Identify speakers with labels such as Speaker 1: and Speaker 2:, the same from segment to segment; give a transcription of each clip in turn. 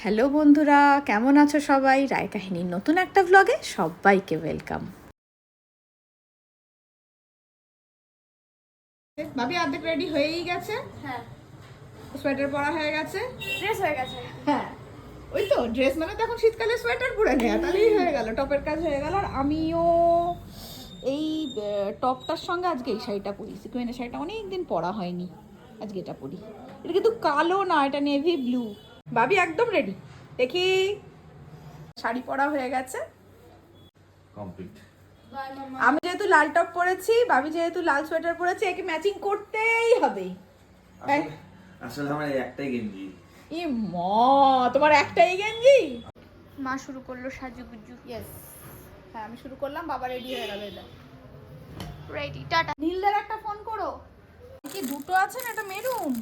Speaker 1: Hello বন্ধুরা কেমন আছো সবাই? রায় কাহিনীর নতুন একটা ব্লগে সবাইকে ওয়েলকাম ভাবি অর্ধেক রেডি হয়েই গেছে।
Speaker 2: হ্যাঁ।
Speaker 1: সোয়েটার পরা হয়ে গেছে।
Speaker 2: ড্রেস হয়ে গেছে।
Speaker 1: হ্যাঁ। ওই তো ড্রেস মানে তো এখন শীতকালে সোয়েটার পরে নেওয়া তাহলেই হয়ে গেল টপের কাজ হয়ে গেল। আর আমিও এই টপটার সঙ্গে আজকে এই শাড়িটা পরি সিকুয়েনের শাড়িটা অনেক দিন পরা হয়নি আজকে এটা পরি। এটা কিন্তু কালো না এটা নেভি ব্লু ভাবি একদম রেডি দেখি শাড়ি পরা হয়ে গেছে।
Speaker 3: কমপ্লিট
Speaker 1: আমি যেহেতু লাল টপ পরেছি ভাবি যেহেতু লাল সোয়েটার পরেছি একে ম্যাচিং করতেই হবে।
Speaker 3: আসলে আমার একটাই গেঞ্জি।
Speaker 1: ই মা তোমার একটাই গেঞ্জি?
Speaker 2: মা শুরু করল সাজুগুজু।
Speaker 1: ইয়েস হ্যাঁ আমি শুরু করলাম বাবা রেডি হয়ে গেল এটা
Speaker 2: রেডি টাটা।
Speaker 1: নীলদার একটা ফোন করো। কি দুটো আছে না এটা মেরুন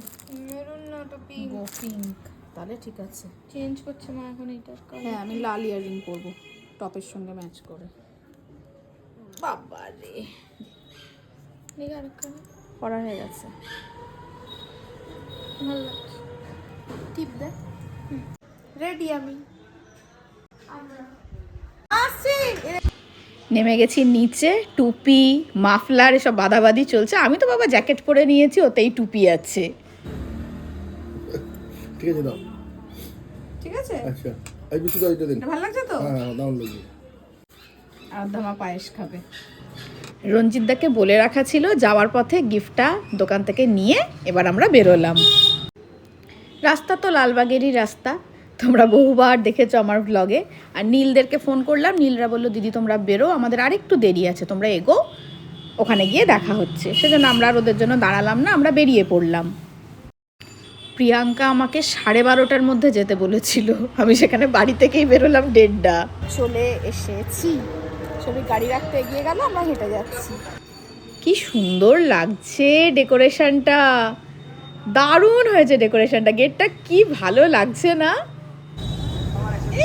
Speaker 2: মেরুন না তো পিঙ্ক
Speaker 1: গো পিঙ্ক তাহলে ঠিক আছে।
Speaker 2: চেঞ্জ করছে মা এখন কালার
Speaker 1: হ্যাঁ আমি লাল ইয়ারিং করব টপের সঙ্গে ম্যাচ করে। বাবা রে পড়া হয়ে গেছে।
Speaker 2: ভালো লাগছে। টিপ দে। রেডি আমি।
Speaker 1: নেমে গেছি নিচে টুপি মাফলার এসব বাদাবাদি চলছে। আমি তো বাবা জ্যাকেট পরে নিয়েছি ওতেই টুপি আছে।
Speaker 4: ঠিক আছে দাও।
Speaker 1: ঠিক আছে?
Speaker 4: আচ্ছা এই দাও এটা দিন।
Speaker 1: ভালো লাগছে তো?
Speaker 4: হ্যাঁ দাও লাগবে
Speaker 1: আরাধ্যামা পায়েস খাবে। রঞ্জিতদাকে বলে রাখা ছিল যাওয়ার পথে গিফটটা দোকান থেকে নিয়ে এবার আমরা বেরোলাম। রাস্তা তো লালবাগেরই রাস্তা। তোমরা বহুবার দেখেছ আমার ব্লগে আর নীলদেরকে ফোন করলাম নীলরা বলল দিদি তোমরা বেরো আমাদের আরেকটু দেরি আছে তোমরা এগো। ওখানে গিয়ে দেখা হচ্ছে। সেজন্য আমরা আর ওদের জন্য দাঁড়ালাম না আমরা বেরিয়ে পড়লাম। প্রিয়াঙ্কা আমাকে সাড়ে বারোটার মধ্যে যেতে বলেছিল। আমি সেখানে বাড়ি থেকেই বেরোলাম দেড়টা। চলে এসেছি। সবই গাড়ি রাখতে এগিয়ে গেল আমরা হেঁটে যাচ্ছি। কি সুন্দর লাগছে ডেকোরেশনটা। দারুণ হয়েছে ডেকোরেশনটা গেটটা কি ভালো লাগছে না?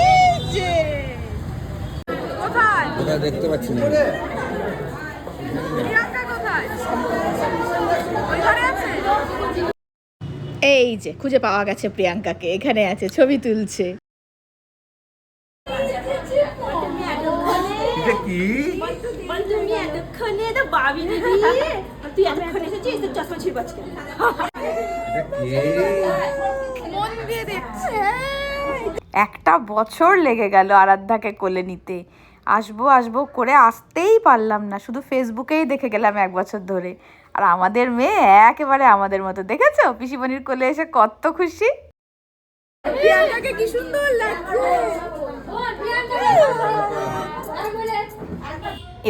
Speaker 1: এই যে! কোথায়?
Speaker 4: দেখতে পাচ্ছি না
Speaker 1: প্রিয়াঙ্কা কোথায় ওই ঘরে আছে এই যে খুঁজে পাওয়া গেছে প্রিয়াঙ্কাকে এখানে আছে ছবি তুলছে। মন একটা বছর লেগে গেল আরাধ্যাকে কোলে নিতে। আসব আসব করে আসতেই পারলাম না। শুধু ফেসবুকেই দেখে গেলাম এক বছর ধরে। আর আমাদের মেয়ে একেবারে আমাদের মতো। দেখেছ? পিসিমণির কোলে এসে কত খুশি। কি সুন্দর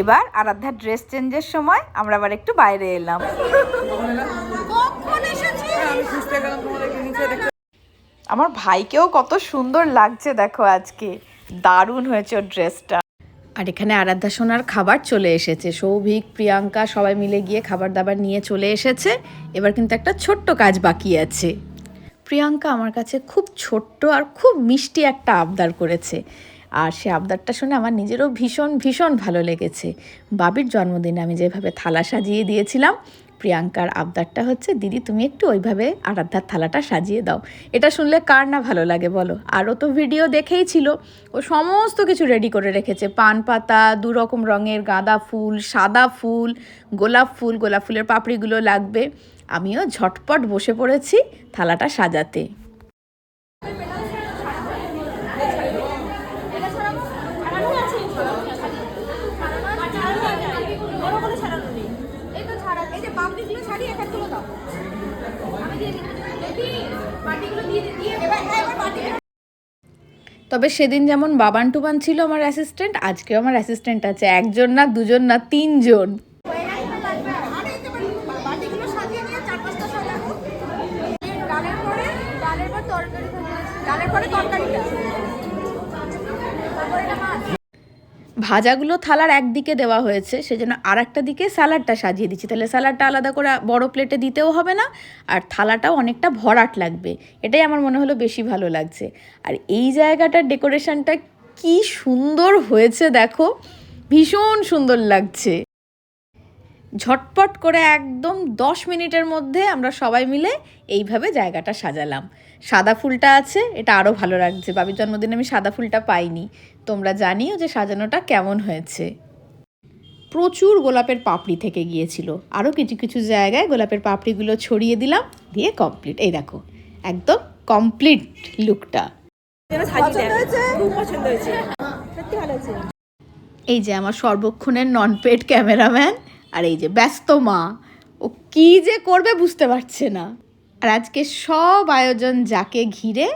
Speaker 1: এবার আরাধ্যার ড্রেস চেঞ্জের সময় আমরা আবার একটু বাইরে এলাম। আমার ভাইকেও কত সুন্দর লাগছে দেখো আজকে। দারুণ হয়েছে ওর ড্রেসটা আর এখানে আরাধ্যা সোনার খাবার চলে এসেছে। সৌভিক, প্রিয়াঙ্কা সবাই মিলে গিয়ে খাবার দাবার নিয়ে চলে এসেছে। এবার কিন্তু একটা ছোট্ট কাজ বাকি আছে। প্রিয়াঙ্কা আমার কাছে খুব ছোট্ট আর খুব মিষ্টি একটা আবদার করেছে। আর সে আবদারটা শুনে আমার নিজেরও ভীষণ ভীষণ ভালো লেগেছে। বাবির জন্মদিনে আমি যেভাবে থালা সাজিয়ে দিয়েছিলাম প্রিয়াঙ্কার আবদারটা হচ্ছে, দিদি, তুমি একটু ওইভাবে আরাধ্যার থালাটা সাজিয়ে দাও। এটা শুনলে কার না ভালো লাগে বলো? আরও তো ভিডিও দেখেই ছিল। ও সমস্ত কিছু রেডি করে রেখেছে। পান পাতা, দুরকম রঙের গাঁদা ফুল, সাদা ফুল, গোলাপ ফুল, গোলাপ ফুলের পাপড়িগুলো লাগবে। আমিও ঝটপট বসে পড়েছি থালাটা সাজাতে
Speaker 2: এই তো ছাড়া এই যে বাবলিগুলো ছাড়িয়ে একগুলো দাও আমি দিয়ে দিচ্ছি দেখি বাটিগুলো দিয়ে দিয়ে এবার এবার বাটি
Speaker 1: তবে সেদিন যেমন বাবান টুবান ছিল আমার অ্যাসিস্ট্যান্ট আজকেও আমার অ্যাসিস্ট্যান্ট আছে। একজন না, দুজন না, তিনজন।
Speaker 2: ডালের পরে তরকারি ডালের পরে তরকারিটা তারপরে এটা মাছ
Speaker 1: ভাজাগুলো থালার একদিকে দেওয়া হয়েছে, সেজন্য আর একটা দিকে স্যালাডটা সাজিয়ে দিচ্ছি। তাহলে স্যালাডটা আলাদা করে বড় প্লেটে দিতেও হবে না, আর থালাটাও অনেকটা ভরাট লাগবে। এটাই আমার মনে হলো বেশি ভালো লাগছে। আর এই জায়গাটার ডেকোরেশনটা কি সুন্দর হয়েছে দেখো, ভীষণ সুন্দর লাগছে। ঝটপট করে একদম দশ মিনিটের মধ্যে আমরা সবাই মিলে এইভাবে জায়গাটা সাজালাম। সাদা ফুলটা আছে, এটা আরও ভালো লাগছে। বাবির জন্মদিনে আমি সাদা ফুলটা পাইনি। তোমরা জানিও যে সাজানোটা কেমন হয়েছে। প্রচুর গোলাপের পাপড়ি থেকে গিয়েছিল। আরও কিছু কিছু জায়গায় গোলাপের পাপড়িগুলো ছড়িয়ে দিলাম, দিয়ে কমপ্লিট এই দেখো, একদম কমপ্লিট লুকটা এই যে আমার সর্বক্ষণের নন পেড ক্যামেরাম্যান আর এই যে ব্যস্ত মা, ও কি যে করবে বুঝতে পারছে না। আর আজকে সব আয়োজন যাকে ঘিরে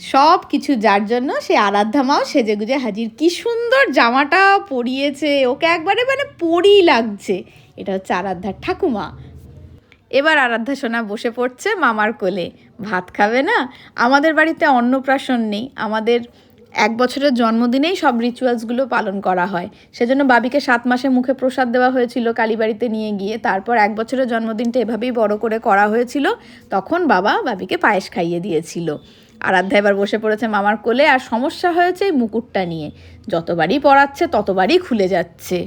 Speaker 1: সব কিছু যার জন্য সে আরাধ্যা মাও সেজে গুজে হাজির। কি সুন্দর জামাটা পরিয়েছে, ওকে একবারে মানে পরই লাগছে। এটা হচ্ছে আরাধ্যার ঠাকুমা। এবার আরাধ্যা সোনা বসে পড়ছে মামার কোলে। ভাত খাবে না? আমাদের বাড়িতে অন্নপ্রাশন নেই। আমাদের এক বছরের জন্মদিনেই সব রিচুয়ালসগুলো পালন করা হয়। সেজন্য বাবিকে সাত মাসে মুখে প্রসাদ দেওয়া হয়েছিল কালীবাড়িতে নিয়ে গিয়ে। তারপর এক বছরের জন্মদিনটা এভাবেই বড় করে করা হয়েছিল। তখন বাবা বাবিকে পায়েস খাইয়ে দিয়েছিল। আরাধ্যা এবার বসে পড়েছে মামার কোলে, আর সমস্যা হয়েছে এই মুকুটটা নিয়ে। যতবারই পড়াচ্ছে, ততবারই খুলে যাচ্ছে।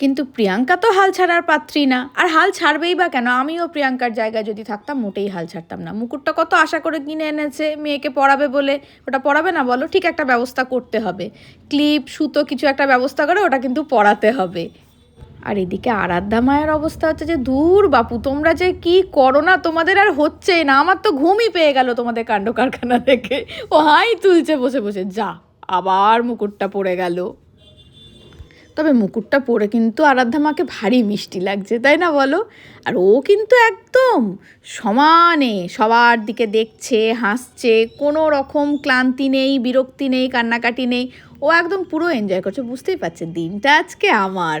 Speaker 1: কিন্তু প্রিয়াঙ্কা তো হাল ছাড়ার পাত্রী না। আর হাল ছাড়বেই বা কেন? আমিও প্রিয়াঙ্কার জায়গায় যদি থাকতাম, মোটেই হাল ছাড়তাম না। মুকুটটা কত আশা করে কিনে এনেছে, মেয়েকে পড়াবে বলে। ওটা পড়াবে না বলো, ঠিক একটা ব্যবস্থা করতে হবে। ক্লিপ, সুতো কিছু একটা ব্যবস্থা করে ওটা কিন্তু পড়াতে হবে। আর এদিকে আরাধ্যা মায়ের অবস্থা হচ্ছে যে দূর, বাপু, তোমরা যে কি করো না তোমাদের আর হচ্ছেই না, আমার তো ঘুমই পেয়ে গেল তোমাদের কাণ্ড কারখানা দেখে ও হাই তুলছে বসে বসে, যা, আবার মুকুটটা পড়ে গেল। তবে মুকুটটা পরে কিন্তু আরাধ্যা মাকে ভারী মিষ্টি লাগছে, তাই না বলো? আর ও কিন্তু একদম সমানে সবার দিকে দেখছে, হাসছে, কোনো রকম ক্লান্তি নেই, বিরক্তি নেই, কান্নাকাটি নেই, ও একদম পুরো এনজয় করছে, বুঝতেই পারছে দিনটা আজকে আমার।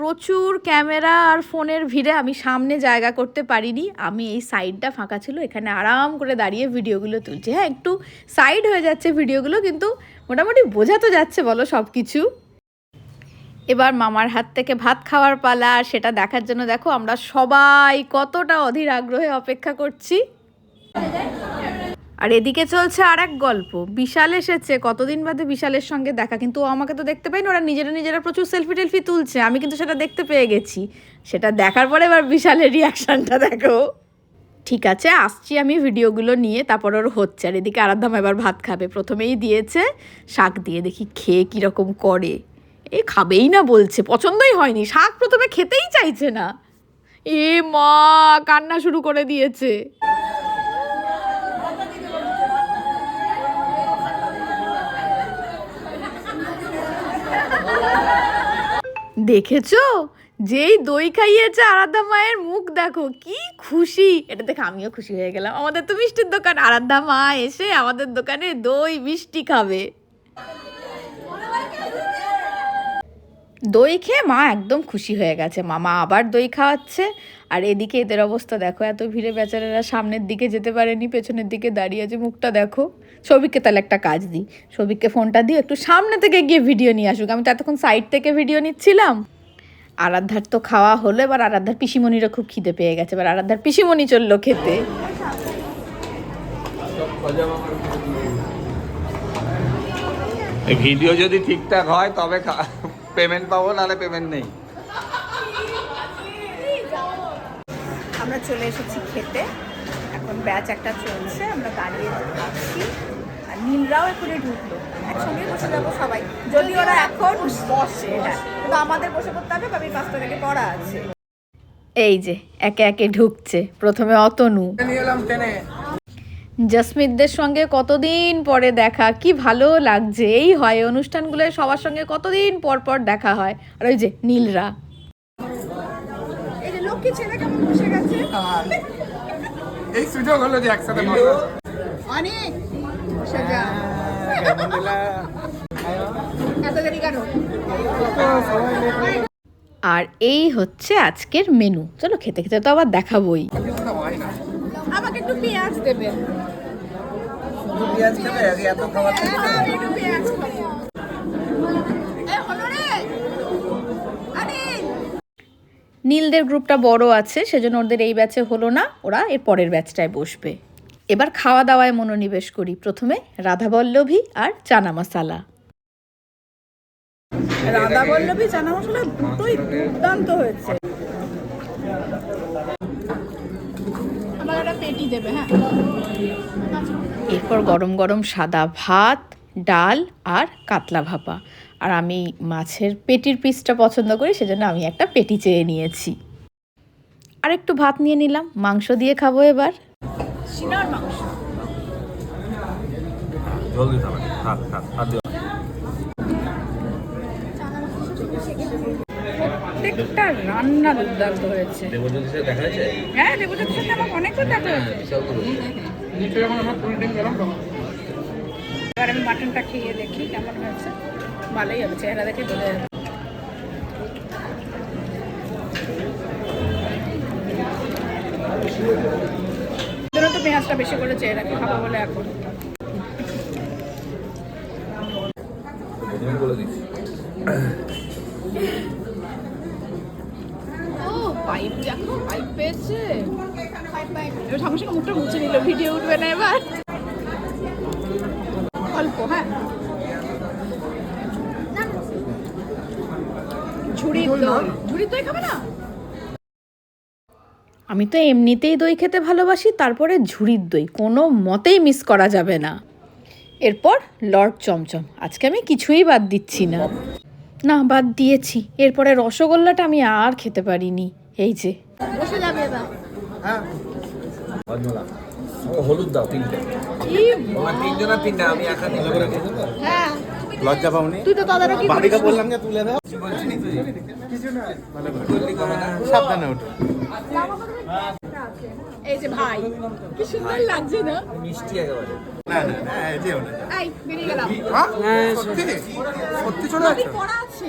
Speaker 1: প্রচুর ক্যামেরা আর ফোনের ভিড়ে আমি সামনে জায়গা করতে পারিনি। আমি এই সাইডটা ফাঁকা ছিল, এখানে আরাম করে দাঁড়িয়ে ভিডিওগুলো তুলছি। হ্যাঁ একটু সাইড হয়ে যাচ্ছে ভিডিওগুলো, কিন্তু মোটামুটি বোঝা তো যাচ্ছে বলো সব কিছু এবার মামার হাত থেকে ভাত খাওয়ার পালা, আর সেটা দেখার জন্য দেখো আমরা সবাই কতটা অধীর আগ্রহে অপেক্ষা করছি। আর এদিকে চলছে আর এক গল্প। বিশাল এসেছে, কতদিন বাদে বিশালের সঙ্গে দেখা? কিন্তু আমাকে তো দেখতে পাইনি ওরা নিজেরা নিজেরা প্রচুর সেলফি টেলফি তুলছে। আমি কিন্তু সেটা দেখতে পেয়ে গেছি। সেটা দেখার পরে এবার বিশালের রিয়াকশানটা দেখো। ঠিক আছে, আসছি আমি ভিডিওগুলো নিয়ে, তারপর ওর হচ্ছে। আর এদিকে আরাধ্যাম এবার ভাত খাবে। প্রথমেই দিয়েছে শাক দিয়ে, দেখি খেয়ে কীরকম করে। এ খাবেই না বলছে, পছন্দই হয়নি। শাক প্রথমে খেতেই চাইছে না। এ মা, কান্না শুরু করে দিয়েছে। দেখেছ? যেই দই খাইয়েছে আরাধ্যা মায়ের মুখ, দেখো কি খুশি। এটা দেখে আমিও খুশি হয়ে গেলাম। আমাদের তো মিষ্টির দোকান। আরাধ্যা মা এসে আমাদের দোকানে দই মিষ্টি খাবে। দই খেয়ে মা একদম খুশি হয়ে গেছে। মামা আবার দই খাওয়াচ্ছে। আর এদিকে এদের অবস্থা দেখো, এত ভিড়ে বেচারারা সামনের দিকে যেতে পারেনি, পেছনের দিকে দাঁড়িয়ে আছে মুখটা দেখো। সৌভিককে তাহলে একটা কাজ দিই সৌভিককে ফোনটা দিয়ে একটু সামনে থেকে গিয়ে ভিডিও নিয়ে আসুক। আমি তো এতক্ষণ সাইড থেকে ভিডিও নিচ্ছিলাম। আরাধ্যার তো খাওয়া হলো, এবার আরাধ্যার পিসিমণিরও খুব খিদে পেয়ে গেছে। এবার আরাধ্যার পিসিমণি চলল খেতে।
Speaker 3: ভিডিও যদি ঠিকঠাক হয়, তবে পেমেন্ট পাবো নাহলে পেমেন্ট নেই।
Speaker 1: আমরা চলে এসেছি খেতে। এখন ব্যাচ একটা চলছে আমরা দাঁড়িয়ে আছি। আর নীলরাও এখনই ঢুকলো। একসঙ্গে বসে যাব সবাই। যদি ওরা এখন বসে হ্যাঁ। কিন্তু আমাদের বসে পড়তে হবে বাবির পাঁচটা থেকে পড়া আছে। এই যে একে একে ঢুকছে। প্রথমে অতনু। জসমিতদের সঙ্গে কতদিন পরে দেখা? কি ভালো লাগছে? এই হয় অনুষ্ঠানগুলো সবার সঙ্গে কতদিন পর পর দেখা হয়? আর ওই যে নীলরা। এই যে লক্ষ্মী ছেলে কেমন বসে গেছে?
Speaker 4: এই সুযোগ হলো যে একসাথে
Speaker 1: অনেক বসে যা। এত দেরি কেন? আর এই হচ্ছে আজকের মেনু চলো খেতে খেতে তো আবার দেখাবোই।
Speaker 2: আমাকে একটু পেঁয়াজ দেবেন
Speaker 3: পেঁয়াজ খাবে এত খাবার
Speaker 2: হ্যাঁ, আমি একটু পেঁয়াজ খাব।
Speaker 1: নীলদের গ্রুপটা বড় আছে সেজন্য ওদের এই ব্যাচে হলো না। ওরা এর পরের ব্যাচটায় বসবে। এবার খাওয়া দাওয়ায় মনোনিবেশ করি। প্রথমে রাধাবল্লভী আর চানা মশালা।
Speaker 2: রাধা বল্লভী চানা মশলা দুটোই দুর্দান্ত হয়েছে আমার একটা পেটি দেবে হ্যাঁ।
Speaker 1: এরপর গরম গরম সাদা ভাত ডাল আর কাতলা ভাপা। আর আমি মাছের পেটির পিসটা পছন্দ করি সেজন্য আমি একটা পেটি চেয়ে নিয়েছি। আর একটু ভাত নিয়ে নিলাম মাংস দিয়ে খাব এবার।
Speaker 2: মাংস।
Speaker 3: জল
Speaker 2: প্রত্যেকটা রান্না দুর্দান্ত হয়েছে।
Speaker 3: দেখা যাচ্ছে
Speaker 2: হ্যাঁ দেবজ্যোতির সাথে আমার অনেকবার দেখা হয়েছে।
Speaker 4: তখন
Speaker 2: এবার আমি মাটনটা খেয়ে দেখি কেমন হয়েছে। ভালোই হবে চেহারা দেখে বোঝা যাবে। তো পেঁয়াজটা বেশি করে চেয়ে রাখি খাব বলে এখন।
Speaker 3: বলে দিচ্ছি।
Speaker 2: এবার সঙ্গে সঙ্গে মুখটা মুছে নিল ভিডিও উঠবে না এবার। অল্প হ্যাঁ। ঝুড়ি দই ঝুড়ি দই খাবে না?
Speaker 1: আমি তো এমনিতেই দই খেতে ভালোবাসি তারপরে ঝুড়ির দই কোনো মতেই মিস করা যাবে না। এরপর লর্ড চমচম আজকে আমি কিছুই বাদ দিচ্ছি না। না বাদ দিয়েছি এরপরে রসগোল্লাটা আমি আর খেতে পারিনি এই যে।
Speaker 2: বসে যাবে
Speaker 3: হলুদ দাও তিনটে। তিনজনা তিনটা আমি একা
Speaker 2: হ্যাঁ।
Speaker 3: লজ্জা পাওনি?
Speaker 2: তুই তো তদারকি
Speaker 3: বাড়িকে বললাম যে তুলে দাও। সাবধানে ওঠো
Speaker 2: এই যে ভাই কি সুন্দর লাগছে না?
Speaker 3: মিষ্টি একেবারে।
Speaker 2: এই বেরিয়ে গেলাম।
Speaker 4: হ্যাঁ? সত্যি? সত্যি চলে
Speaker 2: আছে।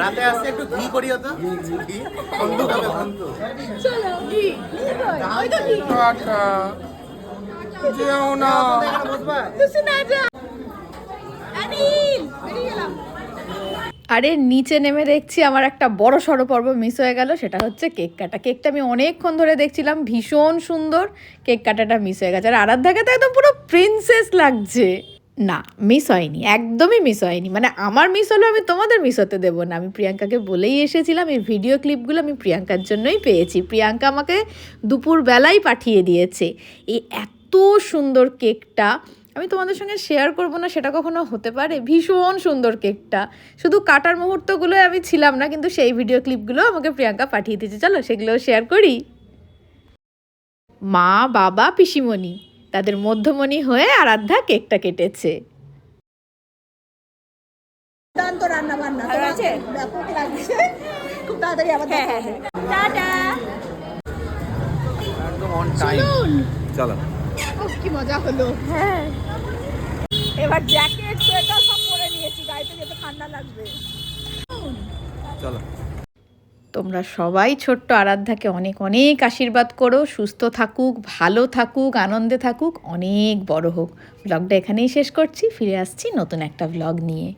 Speaker 5: রাতে আসতে একটু ঘি করিও তো। ঘি বন্ধু খাবে বন্ধু।
Speaker 2: চলো কি ওই তো
Speaker 4: টাটা। যেও না।
Speaker 5: বুঝবা
Speaker 2: না যা অনিল বেরিয়ে গেলাম।
Speaker 1: আরে নিচে নেমে দেখছি আমার একটা বড় সড়ো পর্ব মিস হয়ে গেল সেটা হচ্ছে কেক কাটা। কেকটা আমি অনেকক্ষণ ধরে দেখছিলাম ভীষণ সুন্দর। কেক কাটাটা মিস হয়ে গেছে। আর আরাধ্যাকে তো একদম পুরো প্রিন্সেস লাগছে। না মিস হয়নি, একদমই মিস হয়নি। মানে আমার মিস হলো আমি তোমাদের মিস হতে দেবো না। আমি প্রিয়াঙ্কাকে বলেই এসেছিলাম, এই ভিডিও ক্লিপগুলো আমি প্রিয়াঙ্কার জন্যই পেয়েছি। প্রিয়াঙ্কা আমাকে দুপুর বেলাই পাঠিয়ে দিয়েছে। এই এত সুন্দর কেকটা, আমি তোমাদের সঙ্গে শেয়ার করব না, সেটা কখনো হতে পারে? ভীষণ সুন্দর কেকটা। শুধু কাটার মুহূর্তগুলো আমি ছিলাম না, কিন্তু সেই ভিডিও ক্লিপগুলো আমাকে প্রিয়াঙ্কা পাঠিয়ে দিয়েছে। চলো সেগুলো শেয়ার করি। মা, বাবা, পিসিমণি। তাদের মধ্যমণি হয়ে আরাধ্যা কেকটা কেটেছে।
Speaker 2: দুর্দান্ত রান্না বান্না ভালো আছে? ব্যাপক লাগছে। খুব তাড়াতাড়ি আবার দেখা হবে। টাটা।
Speaker 3: একদম অন টাইম চলো।
Speaker 2: কি মজা হলো। হ্যাঁ। এবার জ্যাকেট সোয়েটার সব পরে নিয়েছি। গাড়িতে যেতে ঠান্ডা লাগবে।
Speaker 3: চলো।
Speaker 1: তোমরা সবাই ছোট্ট আরাধ্যাকে অনেক অনেক আশীর্বাদ করো, সুস্থ থাকুক, ভালো থাকুক, আনন্দে থাকুক, অনেক বড় হোক। ব্লগটা এখানেই শেষ করছি, ফিরে আসছি নতুন একটা ব্লগ নিয়ে।